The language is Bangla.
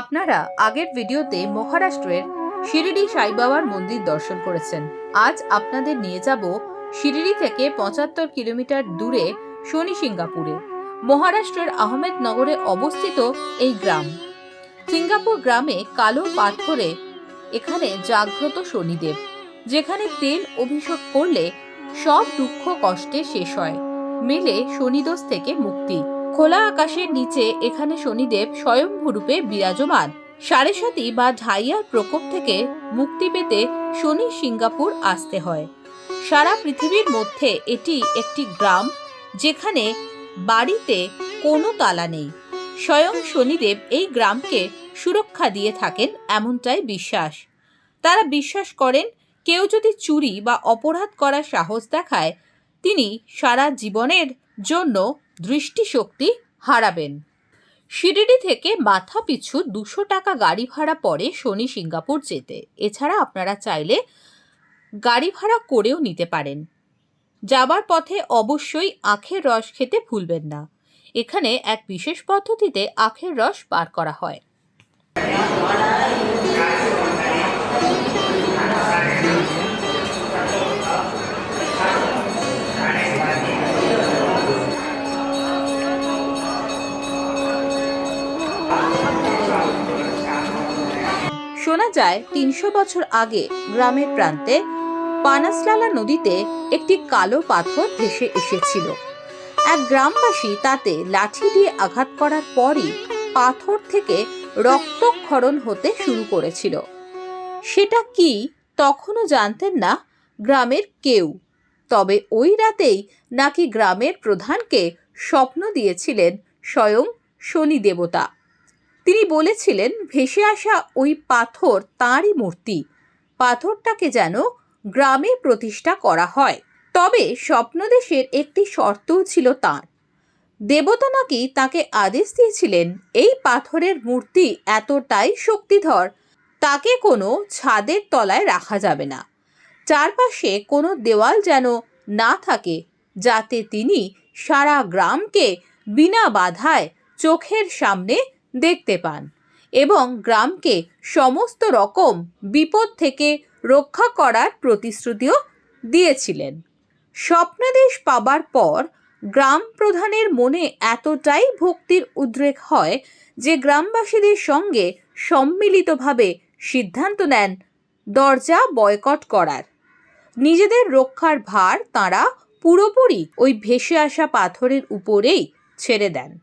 আপনারা আগের ভিডিওতে মহারাষ্ট্রের শিরিডি সাই বাবার মন্দির দর্শন করেছেন। আজ আপনাদের নিয়ে যাব শিরিডি থেকে পঁচাত্তর কিলোমিটার দূরে শনি সিঙ্গাপুরে। মহারাষ্ট্রের আহমেদনগরে অবস্থিত এই গ্রাম। সিঙ্গাপুর গ্রামে কালো পাথরে এখানে জাগ্রত শনিদেব, যেখানে তেল অভিষেক করলে সব দুঃখ কষ্টে শেষ হয়, মেলে শনিদোষ থেকে মুক্তি। খোলা আকাশের নিচে এখানে শনিদেব স্বয়ংভূরূপে বিরাজমান। সাড়ে সাতি বা ঢাইয়ার প্রকোপ থেকে মুক্তি পেতে শনি সিঙ্গাপুর আসতে হয়। সারা পৃথিবীর মধ্যে এটি একটি গ্রাম, যেখানে বাড়িতে কোনো তালা নেই। স্বয়ং শনিদেব এই গ্রামকে সুরক্ষা দিয়ে থাকেন এমনটাই বিশ্বাস। তারা বিশ্বাস করেন, কেউ যদি চুরি বা অপরাধ করার সাহস দেখায়, তিনি সারা জীবনের জন্য দৃষ্টিশক্তি হারাবেন। শিরিডি থেকে মাথা পিছু দুশো টাকা গাড়ি ভাড়া পড়ে শনি সিঙ্গাপুর যেতে। এছাড়া আপনারা চাইলে গাড়ি ভাড়া করেও নিতে পারেন। যাবার পথে অবশ্যই আখের রস খেতে ভুলবেন না। এখানে এক বিশেষ পদ্ধতিতে আখের রস বার করা হয়। শোনা যায়, তিনশো বছর আগে গ্রামের প্রান্তে পানাসলালা নদীতে একটি কালো পাথর ভেসে এসেছিল। এক গ্রামবাসী তাতে লাঠি দিয়ে আঘাত করার পরই পাথর থেকে রক্তক্ষরণ হতে শুরু করেছিল। সেটা কি তখনও জানতেন না গ্রামের কেউ, তবে ওই রাতেই নাকি গ্রামের প্রধানকে স্বপ্ন দিয়েছিলেন স্বয়ং শনি দেবতা। তিনি বলেছিলেন, ভেসে আসা ওই পাথর তাঁরই মূর্তি। পাথরটাকে যেন গ্রামে প্রতিষ্ঠা করা হয়। তবে স্বপ্নদেশের একটি শর্তও ছিল তাঁর। দেবতা নাকি তাকে আদেশ দিয়েছিলেন, এই পাথরের মূর্তি এতটাই শক্তিধর, তাকে কোনো ছাদের তলায় রাখা যাবে না। চারপাশে কোনো দেওয়াল যেন না থাকে, যাতে তিনি সারা গ্রামকে বিনা বাধায় চোখের সামনে দেখতে পান এবং গ্রামকে সমস্ত রকম বিপদ থেকে রক্ষা করার প্রতিশ্রুতিও দিয়েছিলেন। স্বপ্নাদেশ পাবার পর গ্রাম প্রধানের মনে এতটাই ভক্তির উদ্রেক হয় যে গ্রামবাসীদের সঙ্গে সম্মিলিতভাবে সিদ্ধান্ত নেন দরজা বয়কট করার। নিজেদের রক্ষার ভার তাঁরা পুরোপুরি ওই ভেসে আসা পাথরের উপরেই ছেড়ে দেন।